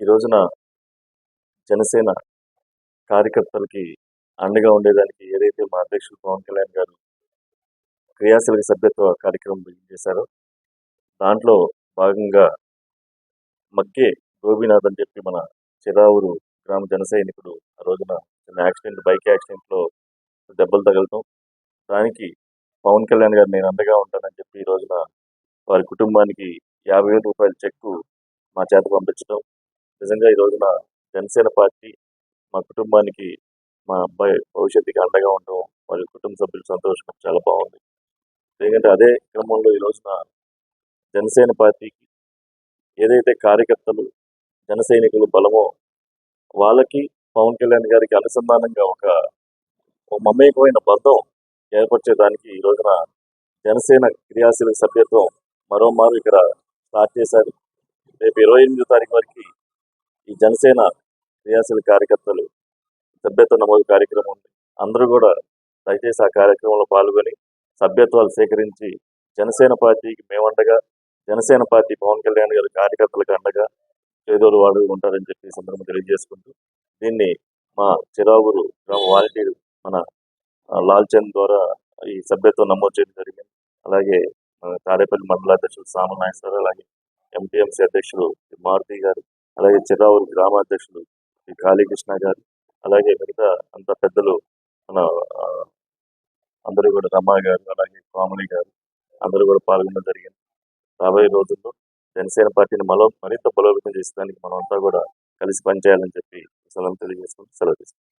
ఈ రోజున జనసేన కార్యకర్తలకి అండగా ఉండేదానికి ఏదైతే మా అధ్యక్షులు పవన్ కళ్యాణ్ గారు క్రియాశీలక సభ్యత్వ కార్యక్రమం చేశారో దాంట్లో భాగంగా మక్కే గోపీనాథ్ అని చెప్పి మన చిరావురు గ్రామ జన సైనికుడు ఆ రోజున చిన్న యాక్సిడెంట్ బైక్ యాక్సిడెంట్లో దెబ్బలు తగలటం దానికి పవన్ కళ్యాణ్ గారు నేను అండగా ఉంటానని చెప్పి ఈ రోజున వారి కుటుంబానికి యాభై వేల రూపాయల చెక్కు మా చేత పంపించడం నిజంగా ఈ రోజున జనసేన పార్టీ మా కుటుంబానికి మా అబ్బాయి భవిష్యత్తుకి అండగా ఉండడం వారి కుటుంబ సభ్యులు సంతోషం చాలా బాగుంది. ఎందుకంటే అదే క్రమంలో ఈ రోజున జనసేన పార్టీకి ఏదైతే కార్యకర్తలు జన సైనికులు బలమో వాళ్ళకి పవన్ కళ్యాణ్ గారికి అనుసంధానంగా ఒక మమేకమైన బంధం ఏర్పరిచేదానికి ఈ రోజున జనసేన క్రియాశీల సభ్యత్వం మరోమారు ఇక్కడ స్టార్ట్ చేశారు. రేపు ఇరవై ఎనిమిదో తారీఖు వరకు ఈ జనసేన క్రియాశీల కార్యకర్తలు సభ్యత్వ నమోదు కార్యక్రమం ఉంది. అందరూ కూడా దయచేసి ఆ కార్యక్రమంలో పాల్గొని సభ్యత్వాలు సేకరించి జనసేన పార్టీకి మేమండగా జనసేన పార్టీ పవన్ కళ్యాణ్ గారి కార్యకర్తలకు అండగా చేదోడు వాడు ఉంటారని చెప్పి సందర్భం సందర్భంగా తెలియజేసుకుంటూ దీన్ని మా చిరావురు గ్రామ వాలంటీర్ మన లాల్చంద్ లాల్ చంద్ ద్వారా ఈ సభ్యత్వం నమోదు చేయడం జరిగింది. అలాగే మన తాడేపల్లి మండల అధ్యక్షులు సామల అలాగే ఎంపీఎంసీ అధ్యక్షుడు మారుతి గారు అలాగే చిరావురు గ్రామాధ్యక్షులు శ్రీ కాళీకృష్ణ గారు అలాగే మిగతా అంత పెద్దలు మన అందరూ కూడా రమా గారు అలాగే కోమలి గారు అందరూ కూడా పాల్గొనడం జరిగింది. రాబోయే రోజుల్లో జనసేన పార్టీని మరో మరింత బలోపేతం చేసేదానికి మనం అంతా కూడా కలిసి పనిచేయాలని చెప్పి సెలవు తెలియజేసుకుంటూ సెలవు తీసుకుంటాం